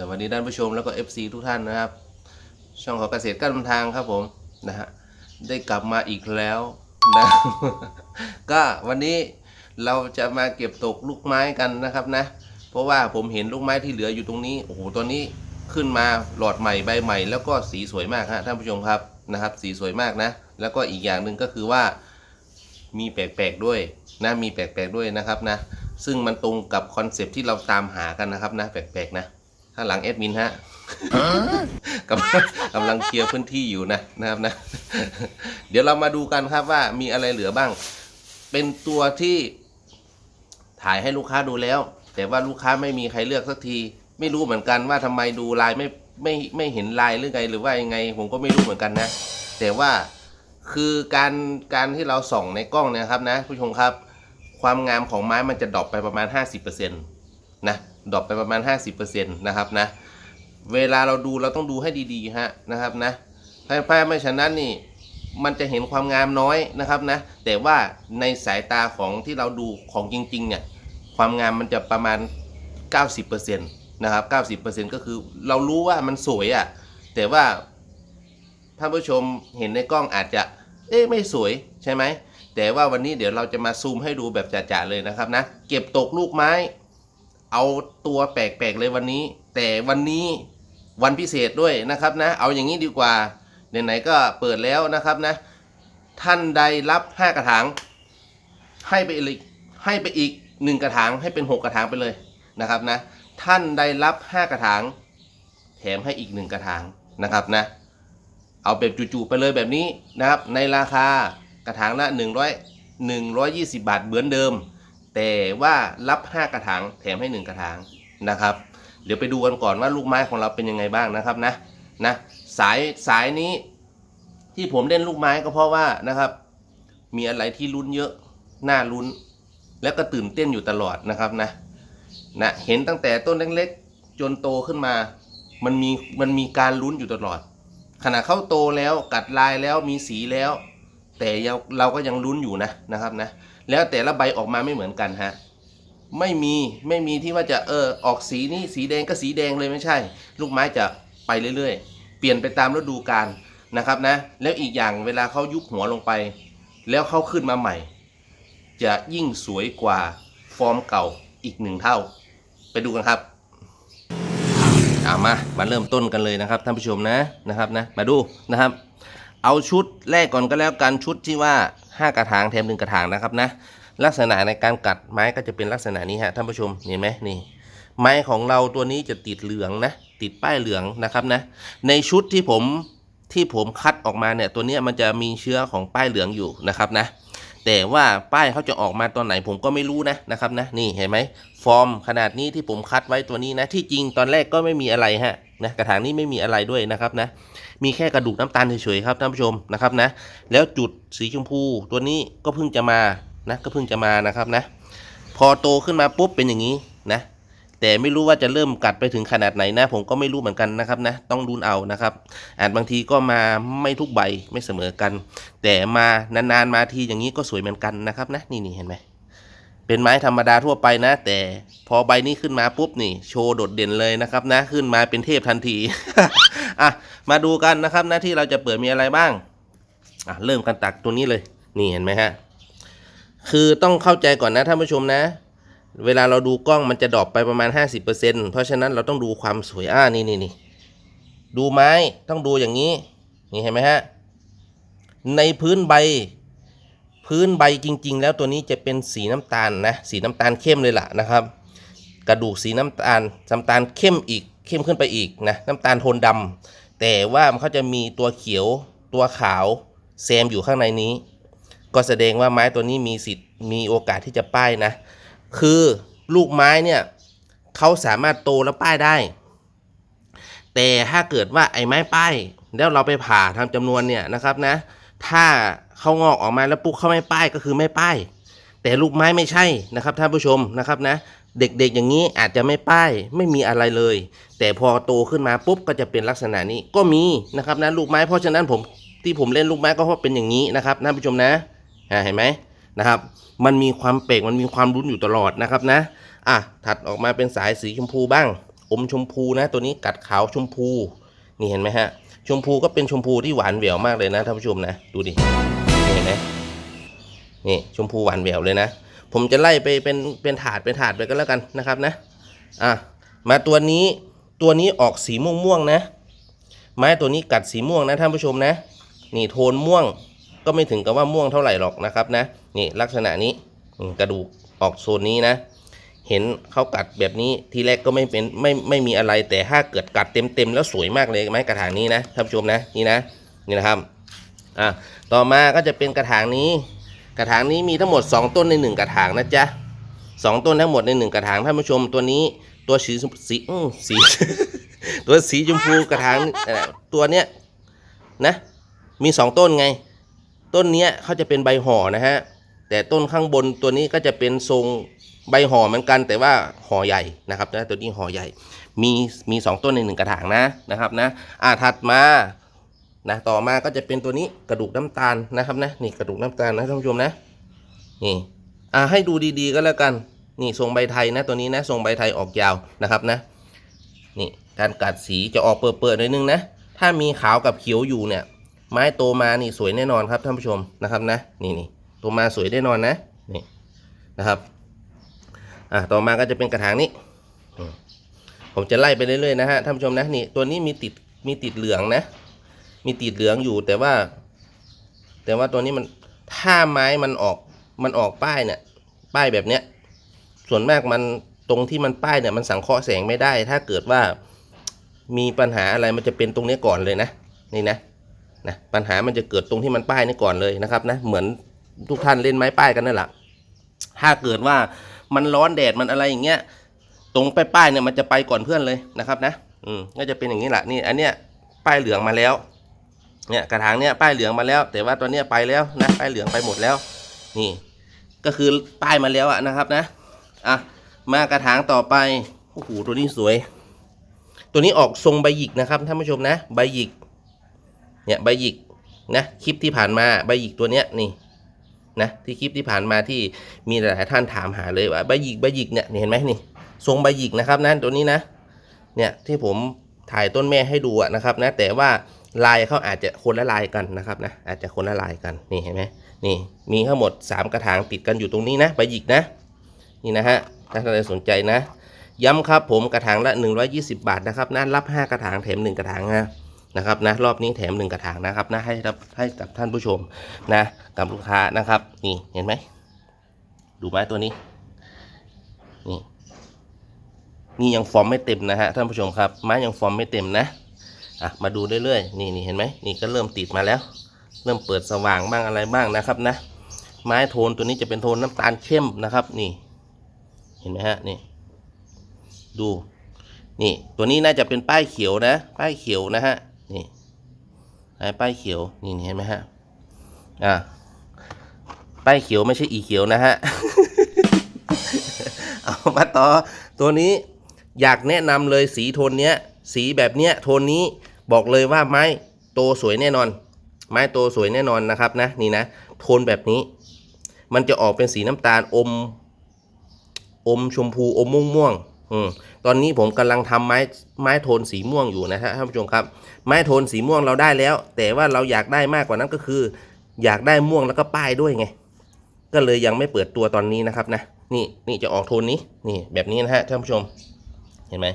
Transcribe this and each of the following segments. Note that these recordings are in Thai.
สวัสดีท่านผู้ชมแล้วก็ FC ทุกท่านนะครับ ช่องของเกษตรก้านทางครับผมนะฮะได้กลับมาอีกแล้วนะก็วันนี้เราจะมาเก็บตกลูกไม้กันนะครับนะ เพราะว่าผมเห็นลูกไม้ที่เหลืออยู่ตรงนี้โอ้โหตัวนี้ขึ้นมาหลอดใหม่ใบใหม่ แล้วก็สีสวยมากฮะท่านผู้ชมครับนะครับ สีสวยมากนะ แล้วก็อีกอย่างหนึ่งก็คือว่ามีแปลกๆด้วยนะมีแปลกๆด้วยนะครับนะ ซึ่งมันตรงกับคอนเซปที่เราตามหากันนะครับนะแปลกๆนะ ถ้างหลังแอดมินฮะกำลังกำลังเคลียร์พื้นที่อยู่นะนะครับนะ เดี๋ยวเรามาดูกันครับว่ามีอะไรเหลือบ้าง เป็นตัวที่ถ่ายให้ลูกค้าดูแล้ว แต่ว่าลูกค้าไม่มีใครเลือกสักที ไม่รู้เหมือนกันว่าทำไมดูลายไม่ไม่ไม่เห็นลายหรือไงหรือว่ายังไง ผมก็ไม่รู้เหมือนกันนะ แต่ว่าคือการการที่เราส่องในกล้องเนยครับนะ ผู้ชมครับ ความงามของไม้มันจะดรอปไปประมาณ 50%นะ ดรอปไปประมาณ 50%นะครับนะ เวลาเราดูเราต้องดูให้ดีๆฮะนะครับนะถ้าถ้าไม่ฉะนั้นนี่มันจะเห็นความงามน้อยนะครับนะ แต่ว่าในสายตาของที่เราดูของจริงๆเนี่ยความงามมันจะประมาณ 90%นะครับ 90%ก็คือเรารู้ว่ามันสวยอะ่ะ แต่ว่าท่านผู้ชมเห็นในกล้องอาจจะ เอ๊ะไม่สวยใช่ไหม แต่ว่าวันนี้เดี๋ยวเราจะมาซูมให้ดูแบบจ่าๆเลยนะครับนะ เก็บตกลูกไม้ เอาตัวแปลกๆเลยวันนี้ แต่วันนี้วันพิเศษด้วยนะครับนะ เอาอย่างนี้ดีกว่าไหนๆก็เปิดแล้วนะครับนะ ท่านใดรับ 5 กระถางให้ไปอีกให้ไปอีก 1 กระถางให้เป็น 6 กระถางไปเลยนะครับนะ ท่านใดรับ 5 กระถาง แถมให้อีก 1 กระถางนะครับนะ เอาแบบจู่ๆไปเลยแบบนี้นะครับ ในราคากระถางละ 100 120 บาทเหมือนเดิม แต่ว่ารับ 5 กระถางแถมให้ 1 กระถางนะครับ เดี๋ยวไปดูกันก่อนว่าลูกไม้ของเราเป็นยังไงบ้างนะครับนะนะสายสายนี้ที่ผมเล่นลูกไม้ก็เพราะว่านะครับ มีอะไรที่ลุ้นเยอะน่าลุ้น แล้วก็ตื่นเต้นอยู่ตลอดนะครับนะนะเห็นตั้งแต่ต้นเล็กๆ จนโตขึ้นมา มันมีมันมีการลุ้นอยู่ตลอด ขณะเข้าโตแล้วกัดลายแล้วมีสีแล้ว แต่เราก็ยังลุ้นอยู่นะนะครับนะ แล้วแต่ละใบออกมาไม่เหมือนกันฮะไม่มีไม่มีที่ว่าจะเออออกสีนี้สีแดงก็สีแดงเลยไม่ใช่ ลูกไม้จะไปเรื่อยๆ เปลี่ยนไปตามฤดูกาลนะครับนะ แล้วอีกอย่างเวลาเขายุบหัวลงไป แล้วเขาขึ้นมาใหม่ จะยิ่งสวยกว่าฟอร์มเก่าอีกหนึ่งเท่า ไปดูกันครับเอามามาเริ่มต้นกันเลยนะครับท่านผู้ชมนะนะครับนะมาดูนะครับ เอาชุดแรกก่อนก็แล้วกันชุดที่ว่า 5 กระถางแถมหนึ่งกระถางนะครับนะลักษณะในการกัดไม้ก็จะเป็นลักษณะนี้ฮะท่านผู้ชมเห็นไหมนี่ไม้ของเราตัวนี้จะติดเหลืองนะติดป้ายเหลืองนะครับนะในชุดที่ผมที่ผมคัดออกมาเนี่ยตัวนี้มันจะมีเชื้อของป้ายเหลืองอยู่นะครับนะแต่ว่าป้ายเขาจะออกมาตอนไหนผมก็ไม่รู้นะนะครับนะนี่เห็นไหมฟอร์มขนาดนี้ที่ผมคัดไว้ตัวนี้นะที่จริงตอนแรกก็ไม่มีอะไรฮะ นะกระถางนี้ไม่มีอะไรด้วยนะครับนะมีแค่กระดูกน้ำตาลเฉยๆครับท่านผู้ชมนะครับนะแล้วจุดสีชมพูตัวนี้ก็เพิ่งจะมานะก็เพิ่งจะมานะครับนะพอโตขึ้นมาปุ๊บเป็นอย่างนี้นะแต่ไม่รู้ว่าจะเริ่มกัดไปถึงขนาดไหนนะ ผมก็ไม่รู้เหมือนกันนะครับนะต้องดูเอานะครับ อาจบางทีก็มาไม่ทุกใบไม่เสมอกัน แต่มานานๆมาทีอย่างนี้ก็สวยเหมือนกันนะครับนะนี่นี่เห็นไหม เป็นไม้ธรรมดาทั่วไปนะ แต่พอใบนี้ขึ้นมาปุ๊บนี่ โชว์โดดเด่นเลยนะครับนะขึ้นมาเป็นเทพทันที อะมาดูกันนะครับนะที่เราจะเปิดมีอะไรบ้างอะเริ่มกันตักตัวนี้เลย นี่เห็นไหมฮะคือต้องเข้าใจก่อนนะท่านผู้ชมนะ เวลาเราดูกล้องมันจะดรอปไปประมาณ 50%เพราะฉะนั้นเราต้องดูความสวยอ่านี่นี่นี่ดูไม้ต้องดูอย่างนี้ นี่เห็นไหมฮะในพื้นใบ พื้นใบจริง ๆ แล้วตัวนี้จะเป็นสีน้ำตาลนะสีน้ำตาลเข้มเลยล่ะนะครับ กระดูกสีน้ำตาลน้ำตาลเข้มอีกเข้มขึ้นไปอีกนะน้ำตาลโทนดำแต่ว่ามันเขาจะมีตัวเขียวตัวขาวแซมอยู่ข้างในนี้ ก็แสดงว่าไม้ตัวนี้มีสิทธิ์มีโอกาสที่จะป้ายนะ คือลูกไม้เนี่ยเขาสามารถโตแล้วป้ายได้ แต่ถ้าเกิดว่าไอ้ไม้ป้ายแล้วเราไปผ่าทำจำนวนเนี่ยนะครับนะ ถ้า เขางอกออกมาแล้วปุ๊กเขาไม่ป้ายก็คือไม่ป้าย แต่ลูกไม้ไม่ใช่นะครับท่านผู้ชมนะครับนะ เด็กๆอย่างนี้อาจจะไม่ป้ายไม่มีอะไรเลย แต่พอโตขึ้นมาปุ๊บก็จะเป็นลักษณะนี้ก็มีนะครับนะลูกไม้เพราะฉะนั้นผมที่ผมเล่นลูกไม้ก็เพราะเป็นอย่างนี้นะครับท่านผู้ชมนะเห็นไหมนะครับ มันมีความเปลกมันมีความรุ้นอยู่ตลอดนะครับนะอะถัดออกมาเป็นสายสีชมพูบ้าง อมชมพูนะ ตัวนี้กัดขาวชมพู นี่เห็นไหมฮะ ชมพูก็เป็นชมพูที่หวานแหววมากเลยนะท่านผู้ชมนะ ดูดิ ไหมนี่ชมพูหวานแหววเลยนะ ผมจะไล่ไปเป็นเป็นถาดเป็นถาดไปก็แล้วกันนะครับนะอะมาตัวนี้ตัวนี้ออกสีม่วงม่วงนะ ไม้ตัวนี้กัดสีม่วงนะท่านผู้ชมนะ นี่โทนม่วงก็ไม่ถึงกับว่าม่วงเท่าไหร่หรอกนะครับนะนี่ลักษณะนี้กระดูกออกโซนนี้นะ เห็นเขากัดแบบนี้ทีแรกก็ไม่เป็นไม่ไม่มีอะไรแต่ถ้าเกิดกัดเต็มเต็มๆแล้วสวยมากเลยไม้กระถางนี้นะท่านผู้ชมนะนี่นะนี่นะครับ อะต่อมาก็จะเป็นกระถางนี้ กระถางนี้มีทั้งหมด 2 ต้นใน 1 กระถางนะจ๊ะสองต้นทั้งหมดใน 1 กระถางท่านผู้ชมตัวนี้ตัวสีสีสีตัวสีชมพูกระถางตัวเนี้ยนะมี 2 ต้นไง ต้นเนี้ยเขาจะเป็นใบห่อนะฮะแต่ต้นข้างบนตัวนี้ก็จะเป็นทรงใบห่อเหมือนกัน แต่ว่าห่อใหญ่นะครับนะตัวนี้ห่อใหญ่ มีมีสองต้นในหนึ่งกระถางนะนะครับนะอ่าถัดมา นะต่อมาก็จะเป็นตัวนี้กระดูกน้ำตาลนะครับนะนี่กระดูกน้ำตาลนะท่านผู้ชมนะนี่อ่าให้ดูดีๆก็แล้วกันนี่ทรงใบไทยนะตัวนี้นะทรงใบไทยออกยาวนะครับนะนี่การกัดสีจะออกเปิดๆหน่อยนึงนะถ้ามีขาวกับเขียวอยู่เนี่ย ไม้โตมานี่สวยแน่นอนครับท่านผู้ชมนะครับนะนี่นี่โตมาสวยแน่นอนนะนี่นะครับอะต่อมาก็จะเป็นกระถางนี้ผมจะไล่ไปเรื่อยๆนะฮะท่านผู้ชมนะนี่ตัวนี้มีติดมีติดเหลืองนะ มีติดเหลืองอยู่แต่ว่า แต่ว่าตัวนี้มันถ้าไม้มันออกมันออกป้ายเนี่ย ป้ายแบบเนี้ย ส่วนมากมันตรงที่มันป้ายเนี่ยมันสังเคราะห์แสงไม่ได้ ถ้าเกิดว่ามีปัญหาอะไรมันจะเป็นตรงนี้ก่อนเลยนะนี่นะนะปัญหามันจะเกิดตรงที่มันป้ายนี่ก่อนเลยนะครับนะเหมือนทุกท่านเล่นไม้ป้ายกันนั่นแหละถ้าเกิดว่ามันร้อนแดดมันอะไรอย่างเงี้ยตรงป้ายป้ายเนี่ยมันจะไปก่อนเพื่อนเลยนะครับนะอืมก็จะเป็นอย่างนี้แหละนี่อันเนี้ยป้ายเหลืองมาแล้ว เนี่ยกระถางเนี่ยป้ายเหลืองมาแล้ว แต่ว่าตัวเนี้ยไปแล้วนะป้ายเหลืองไปหมดแล้ว นี่ ก็คือป้ายมาแล้วอะนะครับนะอะมากระถางต่อไปโอ้โหตัวนี้สวย ตัวนี้ออกทรงใบหยิกนะครับท่านผู้ชมนะ ใบหยิก เนี่ยใบหยิกนะคลิปที่ผ่านมาใบหยิกตัวเนี้ยนี่นะที่คลิปที่ผ่านมาที่มีหลายท่านถามหาเลยว่าใบหยิกใบหยิกเนี่ยเห็นไหมนี่ ทรงใบหยิกนะครับนะตัวนี้นะ เนี่ยที่ผมถ่ายต้นแม่ให้ดูอะนะครับนะแต่ว่า ลายเขาอาจจะคนละลายกันนะครับนะอาจจะคนละลายกันนี่เห็นไหมนี่มีทั้งหมด 3 กระถางติดกันอยู่ตรงนี้นะใบหยิกนะนี่นะฮะถ้าท่านใดสนใจนะ ย้ำครับผมกระถางละ 120 บาทนะครับนะรับ 5 กระถางแถม 1 กระถางนะนะครับนะรอบนี้แถมหนึ่งกระถางนะครับนะให้รับให้กับท่านผู้ชมนะกับลูกค้านะครับนี่เห็นไหมดูไม้ตัวนี้นี่นี่ยังฟอร์มไม่เต็มนะฮะท่านผู้ชมครับไม้ยังฟอร์มไม่เต็มนะ อะมาดูเรื่อยๆนี่นี่เห็นไหมนี่ก็เริ่มติดมาแล้ว เริ่มเปิดสว่างบ้างอะไรบ้างนะครับนะ ไม้โทนตัวนี้จะเป็นโทนน้ำตาลเข้มนะครับ นี่ เห็นไหมฮะนี่ ดูนี่ตัวนี้น่าจะเป็นป้ายเขียวนะ ป้ายเขียวนะฮะนี่ไอ้ป้ายเขียวนี่เห็นไหมฮะอ่าป้ายเขียวไม่ใช่อีเขียวนะฮะเอามาต่อตัวนี้อยากแนะนำเลยสีโทนเนี้ย สีแบบเนี้ยโทนนี้บอกเลยว่าไม้โตสวยแน่นอน ไม้โตสวยแน่นอนนะครับนะนี่นะโทนแบบนี้ มันจะออกเป็นสีน้ำตาลอม อมชมพูอมม่วงม่วงอืมตอนนี้ผมกำลังทำไม้ไม้โทนสีม่วงอยู่นะฮะท่านผู้ชมครับ ไม้โทนสีม่วงเราได้แล้ว แต่ว่าเราอยากได้มากกว่านั้นก็คือ อยากได้ม่วงแล้วก็ป้ายด้วยไงก็เลยยังไม่เปิดตัวตอนนี้นะครับนะนี่นี่จะออกโทนนี้นี่แบบนี้นะฮะท่านผู้ชม เห็นไหม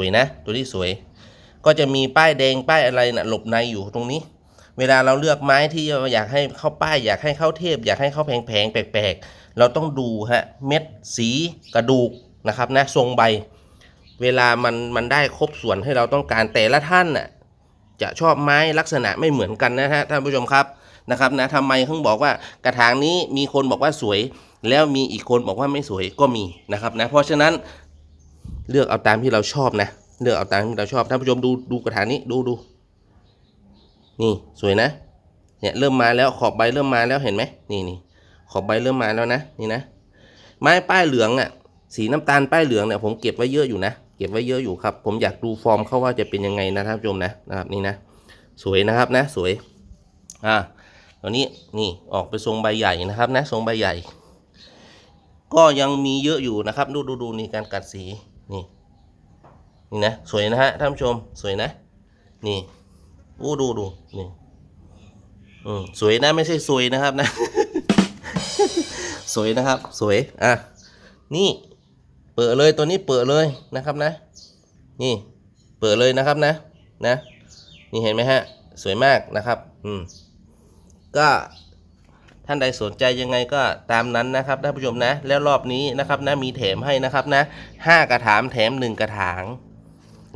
วยนะ ตัวที่สวย ก็จะมีป้ายแดงป้ายอะไรนะ่ะหลบในอยู่ตรงนี้ เวลาเราเลือกไม้ที่อยากให้เข้าป้าย อยากให้เข้าเทพ อยากให้เข้าแพงๆแปลกๆ เราต้องดูฮะเม็ดสีกระดูกนะครับนะทรงใบ เวลามันมันได้ครบส่วนให้เราต้องการแต่ละท่านน่ะจะชอบไม้ลักษณะไม่เหมือนกันนะฮะท่านผู้ชมครับนะครับนะทำไมเพิ่งบอกว่ากระถางนี้มีคนบอกว่าสวย แล้วมีอีกคนบอกว่าไม่สวยก็มีนะครับนะเพราะฉะนั้น เลือกเอาตามที่เราชอบนะ เลือกเอาตามที่เราชอบ ท่านผู้ชมดูดูกระถางนี้ดูดู นี่สวยนะ เนี่ยเริ่มมาแล้วขอบใบเริ่มมาแล้วเห็นไหมนี่นี่ขอบใบเริ่มมาแล้วนะนี่นะ ไม้ป้ายเหลืองอะ สีน้ำตาลป้ายเหลืองเนี่ยผมเก็บไว้เยอะอยู่นะ เก็บไว้เยอะอยู่ครับ ผมอยากดูฟอร์มเขาว่าจะเป็นยังไงนะท่านผู้ชมนะนะครับนี่นะ สวยนะครับนะ สวย อ่าตอนนี้นี่ออกไปทรงใบใหญ่นะครับนะทรงใบใหญ่ ก็ยังมีเยอะอยู่นะครับ ดูดูดูนี่การกัดสี นี่นี่นะสวยนะฮะท่านผู้ชมสวยนะ นี่อู้ดูดูนี่อืมสวยนะไม่ใช่สวยนะครับนะ สวยนะครับ สวยอะนี่เปิดเลยตัวนี้เปิดเลยนะครับนะ นี่เปิดเลยนะครับนะ นะ นี่เห็นไหมฮะ สวยมากนะครับ อืมก็ ท่านใดสนใจยังไงก็ตามนั้นนะครับท่านผู้ชมนะ แล้วรอบนี้นะครับนะมีแถมให้นะครับนะห้ากระถางแถมหนึ่งกระถาง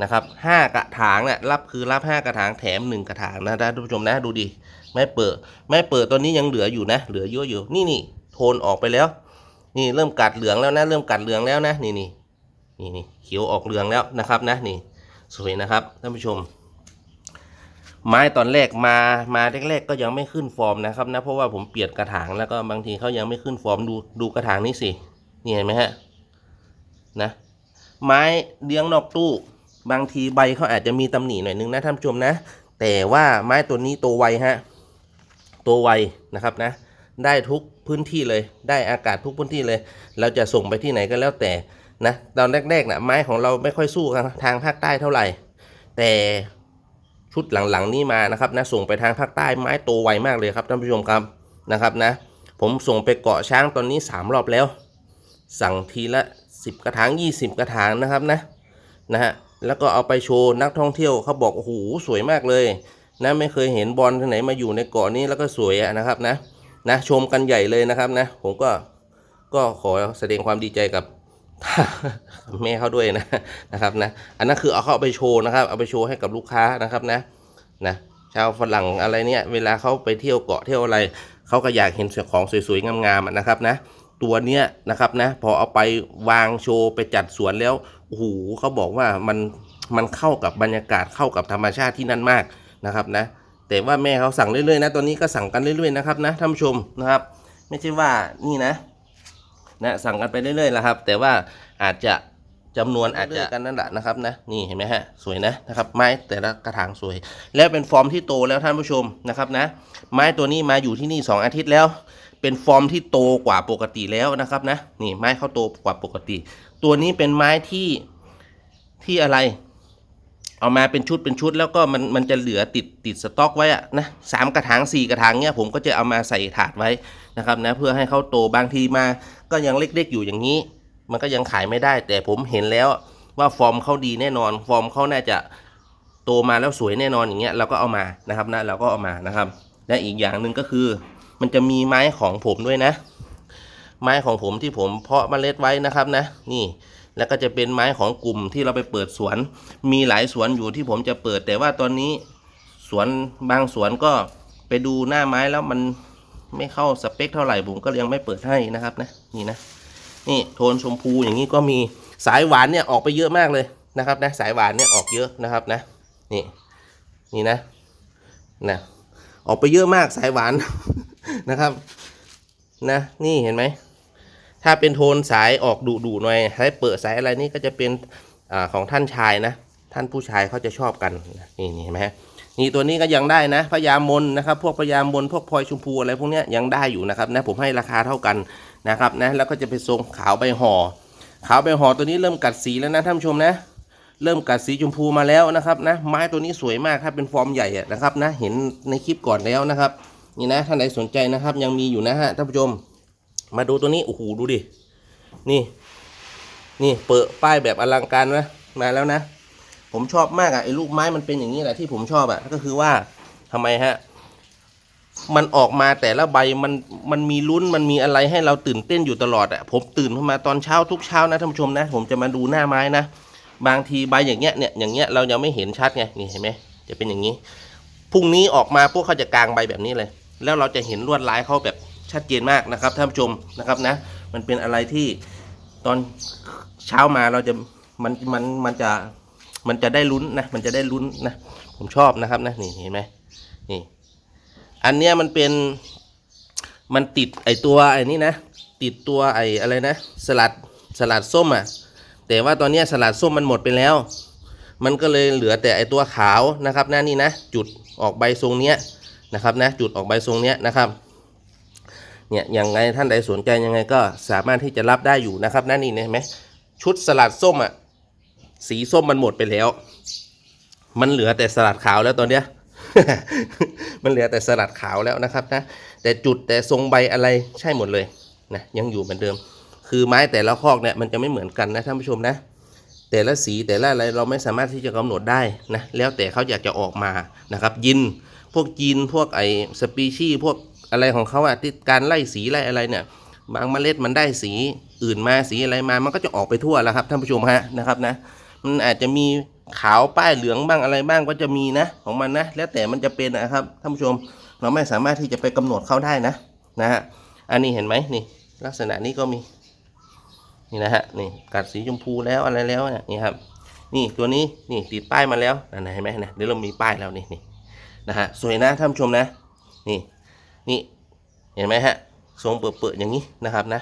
นะครับห้ากระถางเนี่ยรับคือรับห้ากระถางแถมหนึ่งกระถางนะท่านผู้ชมนะดูดิไม่เปิดไม่เปิดตัวนี้ยังเหลืออยู่นะ เหลือเยอะอยู่นี่นี่โทนออกไปแล้ว นี่เริ่มกัดเหลืองแล้วนะ เริ่มกัดเหลืองแล้วนะ นี่นี่นี่นี่เขียวออกเหลืองแล้วนะครับนะนี่สวยนะครับท่านผู้ชม ไม้ตอนแรกมามาแรกๆก็ยังไม่ขึ้นฟอร์มนะครับนะเพราะว่าผมเปลี่ยนกระถางแล้วก็บางทีเขายังไม่ขึ้นฟอร์มดูดูกระถางนี้สินี่เห็นไหมฮะนะ ไม้เลี้ยงนอกตู้ บางทีใบเขาอาจจะมีตำหนิหน่อยนึงนะท่านผู้ชมนะ แต่ว่าไม้ตัวนี้โตไวฮะโตไวนะครับนะ ได้ทุกพื้นที่เลย ได้อากาศทุกพื้นที่เลย เราจะส่งไปที่ไหนก็แล้วแต่นะตอนแรกๆนะไม้ของเราไม่ค่อยสู้ทางภาคใต้เท่าไหร่ แต่ ชุดหลังๆนี้มานะครับนะส่งไปทางภาคใต้ไม้โตไวมากเลยครับท่านผู้ชมครับนะครับนะผมส่งไปเกาะช้างตอนนี้ 3 รอบแล้ว สั่งทีละ 10 กระถาง 20 กระถางนะครับนะนะฮะแล้วก็เอาไปโชว์นักท่องเที่ยวเขาบอกโอ้โหสวยมากเลยนะไม่เคยเห็นบอลที่ไหนมาอยู่ในเกาะนี้แล้วก็สวยนะครับนะนะชมกันใหญ่เลยนะครับนะผมก็ก็ขอแสดงความดีใจกับ แม่เขาด้วยนะนะครับนะอันนั้นคือเอาเขาไปโชว์นะครับ เอาไปโชว์ให้กับลูกค้านะครับนะนะชาวฝรั่งอะไรเนี่ยเวลาเขาไปเที่ยวเกาะเที่ยวอะไรเขาก็อยากเห็นของสวยๆงามๆนะครับนะตัวเนี้ยนะครับนะพอเอาไปวางโชว์ไปจัดสวนแล้วโอ้โหเขาบอกว่ามันมันเข้ากับบรรยากาศเข้ากับธรรมชาติที่นั่นมากนะครับนะแต่ว่าแม่เขาสั่งเรื่อยๆนะตอนนี้ก็สั่งกันเรื่อยๆนะครับนะท่านผู้ชมนะครับ ไม่ใช่ว่านี่นะ นะสั่งกันไปเรื่อยๆแล้วครับ แต่ว่าอาจจะจำนวนอาจจะกันนั่นแหละนะครับนะนี่เห็นไหมฮะสวยนะนะครับไม้แต่ละกระถางสวย แล้วเป็นฟอร์มที่โตแล้วท่านผู้ชมนะครับนะไม้ตัวนี้มาอยู่ที่นี่ 2 อาทิตย์แล้ว เป็นฟอร์มที่โตกว่าปกติแล้วนะครับนะนี่ไม้เขาโตกว่าปกติ ตัวนี้เป็นไม้ที่ที่อะไร เอามาเป็นชุดเป็นชุดแล้วก็มันมันจะเหลือติดติดสต็อกไว้อะนะสามกระถางสี่กระถางเนี้ยผมก็จะเอามาใส่ถาดไว้นะครับนะเพื่อให้เขาโตบางทีมา ก็ยังเล็กๆอยู่อย่างนี้ มันก็ยังขายไม่ได้ แต่ผมเห็นแล้วว่าฟอร์มเขาดีแน่นอน ฟอร์มเขาน่าจะโตมาแล้วสวยแน่นอนอย่างเงี้ยเราก็เอามานะครับนะเราก็เอามานะครับ และอีกอย่างหนึ่งก็คือ มันจะมีไม้ของผมด้วยนะ ไม้ของผมที่ผมเพาะเมล็ดไว้นะครับนะ นี่แล้วก็จะเป็นไม้ของกลุ่มที่เราไปเปิดสวน มีหลายสวนอยู่ที่ผมจะเปิด แต่ว่าตอนนี้สวนบางสวนก็ไปดูหน้าไม้แล้วมัน ไม่เข้าสเปคเท่าไหร่ผมก็ยังไม่เปิดให้นะครับนะนี่นะนี่โทนชมพูอย่างนี้ก็มีสายหวานเนี่ยออกไปเยอะมากเลยนะครับนะสายหวานเนี่ยออกเยอะนะครับนะนี่นี่นะนะออกไปเยอะมากสายหวานนะครับนะนี่เห็นไหมถ้าเป็นโทนสายออกดุดุหน่อยสายเปิดสายอะไรนี่ก็จะเป็นอของท่านชายนะ ท่านผู้ชายเขาจะชอบกันนี่นี่เห็นไหมฮะ นี่ตัวนี้ก็ยังได้นะพญามนนะครับ พวกพญามนพวกพลอยชมพูอะไรพวกนี้ยังได้อยู่นะครับนะผมให้ราคาเท่ากันนะครับนะแล้วก็จะเป็นทรงขาวใบห่อขาวใบห่อตัวนี้เริ่มกัดสีแล้วนะท่านผู้ชมนะเริ่มกัดสีชมพูมาแล้วนะครับนะไม้ตัวนี้สวยมากถ้าเป็นฟอร์มใหญ่นะครับนะเห็นในคลิปก่อนแล้วนะครับนี่นะท่านใดสนใจนะครับยังมีอยู่นะฮะท่านผู้ชม มาดูตัวนี้โอ้โหดูดินี่ นี่เปิดป้ายแบบอลังการนะมาแล้วนะ ผมชอบมากอะ่ะไอ้ลูกไม้มันเป็นอย่างนี้แหละที่ผมชอบอะ่ะก็คือว่าทำไมฮะ มันออกมาแต่ละใบมันมันมีลุ้นมันมีอะไรให้เราตื่นเต้นอยู่ตลอดอะ่ะผมตื่นขึ้นมาตอนเช้าทุกเช้านะท่านผู้ชมนะ ผมจะมาดูหน้าไม้นะบางทีใบอย่างเงี้ยเนี่ยอย่างเงี้ยเรายังไม่เห็นชัดไงนี่เห็นไหมจะเป็นอย่างนี้พรุ่งนี้ออกมาพวกเขาจะกางใบแบบนี้เลย แล้วเราจะเห็นลวดลายเขาแบบชัดเจนมากนะครับท่านผู้ชมนะครับนะ มันเป็นอะไรที่ตอนเช้ามาเราจะมันมันมันจะ มันจะได้ลุ้นนะมันจะได้ลุ้นนะผมชอบนะครับนะนี่เห็นไหมนี่ อันเนี้ยมันเป็นมันติดไอตัวไอ้นี่นะ ติดตัวไออะไรนะ สลัดสลัดส้มอะ แต่ว่าตอนเนี้ยสลัดส้มมันหมดไปแล้ว มันก็เลยเหลือแต่ไอตัวขาวนะครับนะนี่นะ จุดออกใบทรงเนี้ยนะครับนะจุดออกใบทรงเนี้ยนะครับเนี่ยยังไงท่านใดสนใจยังไงก็สามารถที่จะรับได้อยู่นะครับนั่นนี่เห็นไหมชุดสลัดส้มอะ สีส้มมันหมดไปแล้ว มันเหลือแต่สลัดขาวแล้วตอนเนี้ย มันเหลือแต่สลัดขาวแล้วนะครับนะ แต่จุดแต่ทรงใบอะไรใช่หมดเลยนะยังอยู่เหมือนเดิม คือไม้แต่ละคอกเนี่ยมันจะไม่เหมือนกันนะท่านผู้ชมนะ แต่ละสีแต่ละอะไรเราไม่สามารถที่จะกำหนดได้นะ แล้วแต่เขาอยากจะออกมานะครับยินพวกยินพวกไอสปีชีพวกอะไรของเขาอะที่การไล่สีไล่อะไรเนี่ยบางเมล็ดมันได้สีอื่นมาสีอะไรมามันก็จะออกไปทั่วแล้วครับท่านผู้ชมฮะนะครับนะ มันอาจจะมีขาวป้ายเหลืองบ้างอะไรบ้างก็จะมีนะ ของมันนะ แล้วแต่มันจะเป็นนะครับท่านผู้ชมเราไม่สามารถที่จะไปกำหนดเขาได้นะนะฮะอันนี้เห็นไหมนี่ ลักษณะนี้ก็มีนี่นะฮะนี่กัดสีชมพูแล้วอะไรแล้วเนี่ยนี่ครับนี่ตัวนี้นี่ติดป้ายมาแล้วนั่นนะเห็นไหมนะเดี๋ยวเรามีป้ายแล้วนี่นี่นะฮะสวยนะท่านผู้ชมนะนี่นี่เห็นไหมฮะทรงเปิดๆอย่างนี้นะครับนะ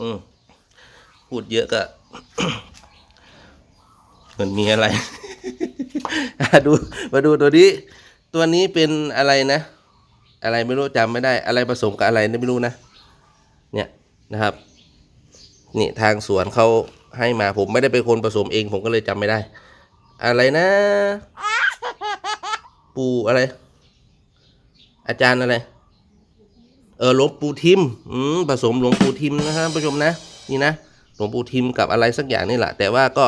อืม พูดเยอะก็เหมือนมีอะไร ดูมาดูตัวนี้ ตัวนี้เป็นอะไรนะ อะไรไม่รู้จำไม่ได้ อะไรผสมกับอะไรไม่รู้นะ เนี่ยนะครับ นี่ทางสวนเขาให้มาผมไม่ได้เป็นคนผสมเอง ผมก็เลยจำไม่ได้ อะไรนะ ปูอะไร อาจารย์อะไร เออหลวงปูทิม อืมผสมหลวงปูทิมนะครับผู้ชมนะ นี่นะ หลวงปู่ทิมกับอะไรสักอย่างนี่แหละ แต่ว่าก็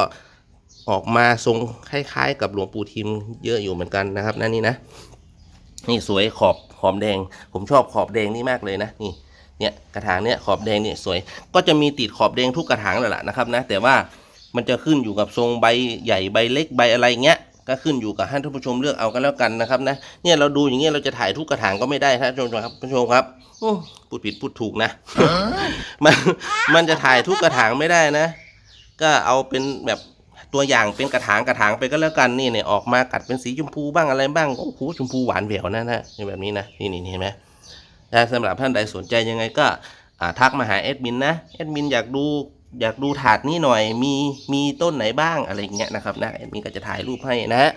ออกมาทรงคล้ายๆ กับหลวงปู่ทิมเยอะอยู่เหมือนกันนะครับนั่นนี่นะ นี่สวยขอบขอบแดง ผมชอบขอบแดงนี่มากเลยนะนี่เนี่ยกระถางเนี่ยขอบแดงเนี่ยสวย ก็จะมีติดขอบแดงทุกกระถางแหละนะครับนะแต่ว่ามันจะขึ้นอยู่กับทรงใบใหญ่ใบเล็กใบอะไรเงี้ย ก็ขึ้นอยู่กับให้ท่านผู้ชมเลือกเอากันแล้วกันนะครับนะเนี่ยเราดูอย่างเงี้ยเราจะถ่ายทุกกระถางก็ไม่ได้ท่านผู้ชมครับผู้ชมครับอื้อพูดผิดพูดถูกนะมันมันจะถ่ายทุกกระถางไม่ได้นะ ก็เอาเป็นแบบตัวอย่างเป็นกระถางกระถางไปก็แล้วกันนี่เนี่ยออกมากัดเป็นสีชมพูบ้างอะไรบ้างโอ้โหชมพูหวานแหววนะนะนี่แบบนี้นะนี่นี่นี่เห็นไหมถ้าสำหรับท่านใดสนใจยังไงก็อ่าทักมาหาแอดมินนะแอดมินอยากดู อยากดูถาดนี้หน่อย มีมีต้นไหนบ้างอะไรอย่างเงี้ยนะครับนะแอดมินก็จะถ่ายรูปให้นะฮะ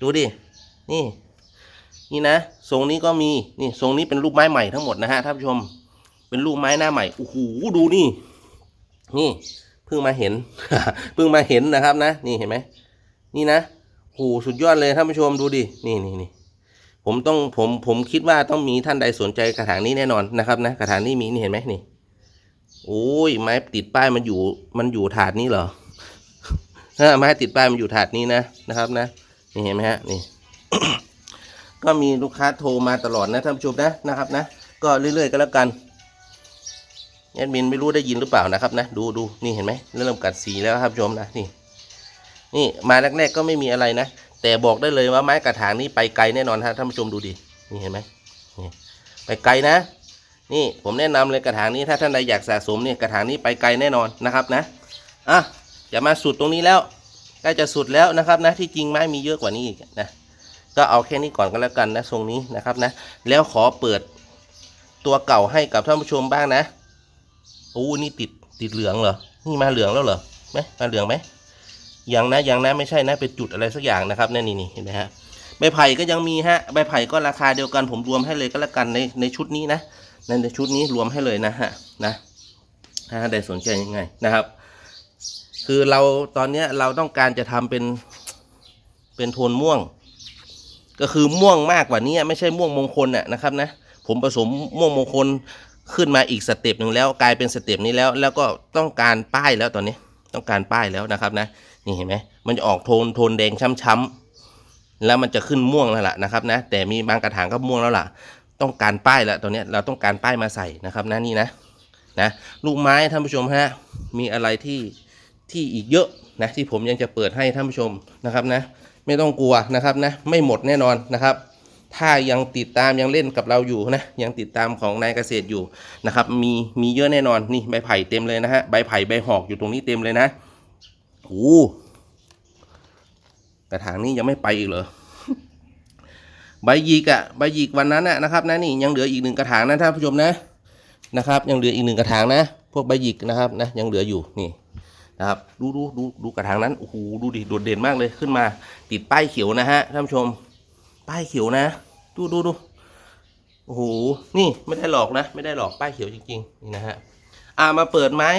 ดูดินี่ นี่นะทรงนี้ก็มีนี่ทรงนี้เป็นรูปไม้ใหม่ทั้งหมดนะฮะท่านผู้ชม เป็นรูปไม้หน้าใหม่โอ้โหดูนี่ นี่เพิ่งมาเห็นเพิ่งมาเห็นนะครับนะ นี่เห็นไหมนี่นะโหสุดยอดเลยท่านผู้ชมดูดินี่นี่นี่ผมต้องผมผมคิดว่าต้องมีท่านใดสนใจกระถางนี้แน่นอนนะครับนะกระถางนี้มีนี่เห็นไหมนี่ โอ้ยไม้ติดป้ายมันอยู่มันอยู่ถาดนี้เหรอถ้าไม้ติดป้ายมันอยู่ถาดนี้นะนะครับนะนี่เห็นไหมฮะนี่ ก็มีลูกค้าโทรมาตลอดนะท่านผู้ชมนะนะครับนะก็เรื่อยๆก็แล้วกันแอดมินไม่รู้ได้ยินหรือเปล่านะครับนะดูดูนี่เห็นไหมเริ่มกัดสีแล้วครับชมนะนี่ นี่มาแรกๆก็ไม่มีอะไรนะแต่บอกได้เลยว่าไม้กระถางนี้ไปไกลแน่นอนฮะท่านผู้ชมดูดินี่เห็นไหมนี่ไปไกลนะ นี่ผมแนะนำเลยกระถางนี้ถ้าท่านใดอยากสะสมเนี่ยกระถางนี้ไปไกลแน่นอนนะครับนะอะจะมาสุดตรงนี้แล้วใกล้จะสุดแล้วนะครับนะที่จริงไม้มีเยอะกว่านี้อีกนะก็เอาแค่นี้ก่อนก็แล้วกันนะทรงนี้นะครับนะ แล้วขอเปิดตัวเก่าให้กับท่านผู้ชมบ้างนะโอ้นี่ติดติดเหลืองเหรอนี่มาเหลืองแล้วเหรอไหมมาเหลืองไหมยังนะยังนะไม่ใช่นะเป็นจุดอะไรสักอย่างนะครับนี่นี่นี่เห็นไหมฮะใบไผ่ก็ยังมีฮะใบไผ่ก็ราคาเดียวกันผมรวมให้เลยก็แล้วกันในในชุดนี้นะ ในในชุดนี้รวมให้เลยนะฮะนะถ้าใดสนใจยังไงนะครับ คือเราตอนเนี้ยเราต้องการจะทำเป็นเป็นโทนม่วง ก็คือม่วงมากกว่านี้ไม่ใช่ม่วงมงคลน่ะนะครับนะผมผสมม่วงมงคลขึ้นมาอีกสเต็ปหนึ่งแล้วกลายเป็นสเต็ปนี้แล้ว แล้วก็ต้องการป้ายแล้วตอนนี้ต้องการป้ายแล้วนะครับนะนี่เห็นไหมมันจะออกโทนโทนแดงช้ำๆแล้วมันจะขึ้นม่วงแล้วล่ะนะครับนะแต่มีบางกระถางก็ม่วงแล้วล่ะ ต้องการป้ายแล้วตอนนี้เราต้องการป้ายมาใส่นะครับนะนี่นะนะลูกไม้ท่านผู้ชมฮะมีอะไรที่ที่อีกเยอะนะที่ผมยังจะเปิดให้ท่านผู้ชมนะครับนะไม่ต้องกลัวนะครับนะไม่หมดแน่นอนนะครับ ถ้ายังติดตามยังเล่นกับเราอยู่นะยังติดตามของนายเกษตรอยู่นะครับมีมีเยอะแน่นอนนี่ใบไผ่เต็มเลยนะฮะใบไผ่ใบหอกอยู่ตรงนี้เต็มเลยนะโอ้กระถางนี้ยังไม่ไปอีกเหรอ ใบหยิกอะใบหยิกวันนั้นอะนะครับนะนี่ยังเหลืออีกหนึ่งกระถางนะท่านผู้ชมนะนะครับ ยังเหลืออีกหนึ่งกระถางนะ พวกใบหยิกนะครับนะยังเหลืออยู่นี่นะครับดูดูดูดูกระถางนั้นโอ้โหดูดิโดดเด่นมากเลยขึ้นมา ติดป้ายเขียวนะฮะท่านผู้ชม ป้ายเขียวนะ ดูดูดูโอ้โหนี่ไม่ได้หลอกนะ ไม่ได้หลอกป้ายเขียวจริงๆนี่นะฮะอ่ามาเปิดไม้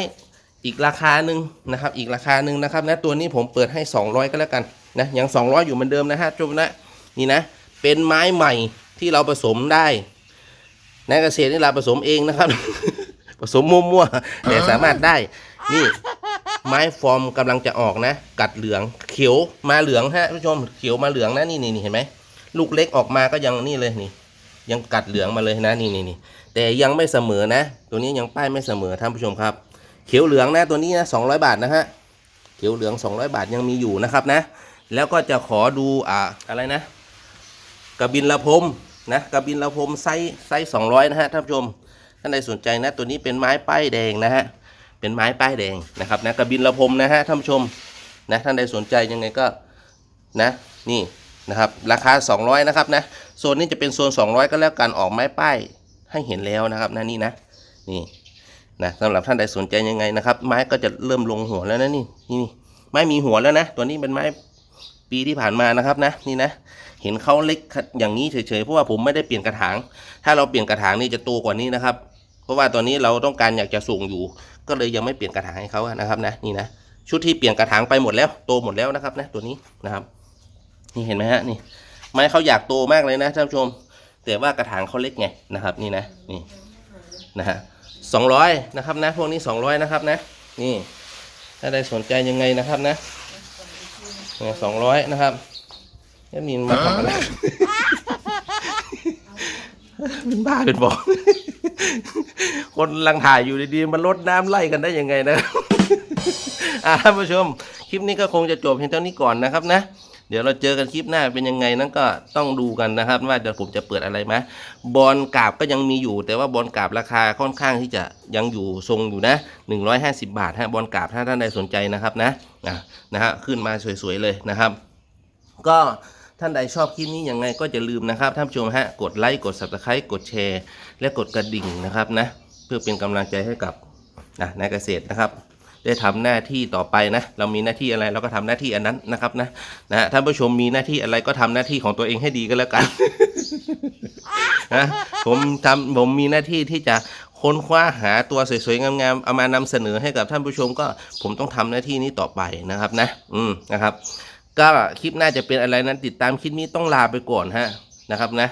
อีกราคาหนึ่งนะครับ อีกราคาหนึ่งนะครับนะตัวนี้ผมเปิดให้ 200 ก็แล้วกันนะยัง 200 อยู่เหมือนเดิมนะฮะจุบนะนี่นะ เป็นไม้ใหม่ที่เราผสมได้ในเกษตรนี่เราผสมเองนะครับ ผสมมั่วๆแต่สามารถได้ นี่ไม้ฟอร์มกำลังจะออกนะ กัดเหลืองเขียวมาเหลืองฮะผู้ชมเขียวมาเหลืองนะนี่นี่นี่เห็นไหมลูกเล็กออกมาก็ยังนี่เลยนี่ ยังกัดเหลืองมาเลยนะนี่นี่นี่แต่ยังไม่เสมอนะ ตัวนี้ยังป้ายไม่เสมอท่านผู้ชมครับ เขียวเหลืองนะตัวนี้นะสองบาทนะฮะเขียวเหลือง 200 บาทยังมีอยู่นะครับนะ แล้วก็จะขอดูอ่าอะไรนะ กระบินละพรมนะกระบินละพรมไซส์ไซส์สองนะฮะท่านผู้ชมท่านใดสนใจนะตัวนี้เป็นไม้ป้ายแดงนะฮะเป็นไม้ป้ายแดงนะครับนะกระบินละพรมนะฮะท่านผู้ชมนะท่านใดสนใจยังไงก็นะนี่นะครับราคา 200นะครับนะโซนนี้จะเป็นโซน 200 ก็แล้วกันออกไม้ป้ายให้เห็นแล้วนะครับนะนี่นะนี่นะสำหรับท่านใดสนใจยังไงนะครับ ไม้ก็จะเริ่มลงหัวแล้วนะนี่นี่นี่ไม้มีหัวแล้วนะ ตัวนี้เป็นไม้ปีที่ผ่านมานะครับนะนี่นะ เห็นเขาเล็กอย่างนี้เฉยๆเพราะว่าผมไม่ได้เปลี่ยนกระถาง ถ้าเราเปลี่ยนกระถางนี่จะโตกว่านี้นะครับ เพราะว่าตอนนี้เราต้องการอยากจะส่งอยู่ ก็เลยยังไม่เปลี่ยนกระถางให้เขานะครับนะนี่นะชุดที่เปลี่ยนกระถางไปหมดแล้วโตหมดแล้วนะครับนะตัวนี้นะครับ นี่เห็นไหมฮะนี่ ไม้เขาอยากโตมากเลยนะท่านผู้ชม แต่ว่ากระถางเขาเล็กไงนะครับ นี่นะนี่นะฮะสองร้อยนะครับนะพวกนี้สองร้อยนะครับนะ นี่ ถ้าใดสนใจยังไงนะครับนะสองร้อยนะครับ แอดมินมาทำอะไรเป็นบ้าเป็นบอก คนกำลังถ่ายอยู่ดีๆมันลดน้ำไล่กันได้ยังไงนะอ่าท่านผู้ชม คลิปนี้ก็คงจะจบเพียงเท่านี้ก่อนนะครับนะ เดี๋ยวเราเจอกันคลิปหน้าเป็นยังไงนั้นก็ต้องดูกันนะครับ ว่าจะผมจะเปิดอะไรมาบอลกราบก็ยังมีอยู่ แต่ว่าบอลกราบราคาค่อนข้างที่จะยังอยู่ทรงอยู่นะ 150 บาทฮะบอลกราบถ้าท่านใดสนใจนะครับนะนะนะฮะขึ้นมาสวยๆเลยนะครับ ก็ ท่านใดชอบคลิปนี้ยังไงก็จะลืมนะครับท่านผู้ชมฮะกดไลค์กด subscribe กดแชร์ และกดกระดิ่งนะครับนะเพื่อเป็นกำลังใจให้กับนะนายเกษตรนะครับ ได้ทำหน้าที่ต่อไปนะ เรามีหน้าที่อะไรเราก็ทำหน้าที่อันนั้นนะครับนะนะฮะท่านผู้ชมมีหน้าที่อะไรก็ทำหน้าที่ของตัวเองให้ดีก็แล้วกันนะผมทำผมมีหน้าที่ที่จะค้นคว้าหาตัวสวยๆงามๆเอามานำเสนอให้กับท่านผู้ชมก็ผมต้องทำหน้าที่นี้ต่อไปนะครับนะ อืมนะครับ ก็คลิปหน้าจะเป็นอะไรนั้นติดตามคลิปนี้ต้องลาไปก่อนฮะนะครับนะ